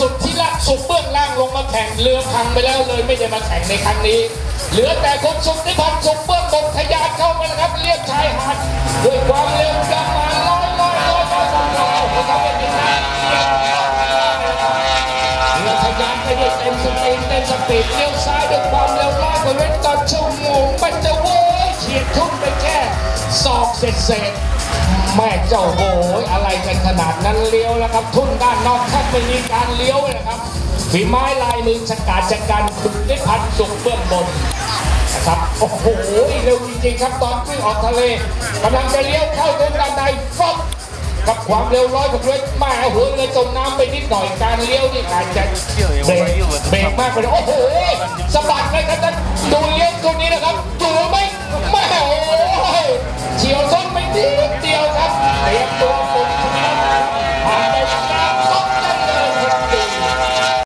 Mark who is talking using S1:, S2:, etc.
S1: สุดที่รักสุดเบื้องล่างลงมาแข่งเรือพังไปแล้วเลยไม่ได้มาแข่งในครั้งนี้ เหลือแต่คนสุดที่พันสุดเบื้องบนทยานเข้าไปนะครับเรียกชายหาดด้วยความเร็วประมาณร้อยร้อยร้อยร้อยสองร้อยนะครับเป็นยังไงเรือทยานไปด้วยเต็มสปีดเต็มสปีดเลี้ยวซ้ายด้วยความเร็วร้อยกว่าเมตรต่อชั่วโมงมันจะโว้ยเฉียดทุ่มไปแค่ศอกเศษเศษๆ แม่เจ้าโหยอะไรกันขนาดนั้นเลี้ยวแล้วครับ ทุ่นด้านนอกแทบไม่มีการเลี้ยวเลยครับฝีไม้ลายมือสกัดจากการขุดได้พันสุกเบื้องบนนะครับโอ้โหเร็วจริงๆครับตอนขึ้นออกทะเลกำลังจะเลี้ยวเข้าตรงด้านในฟอบกับความเร็วร้อยกว่าเมตรมาหัวเลยจมน้ำไปนิดหน่อยการเลี้ยวนี่อาจจะเบรกเบรกมากไปหน่อยโอ้โหสะบัดเลยครับท่านดูเลี้ยวตัวนี้นะครับดูไหมไม่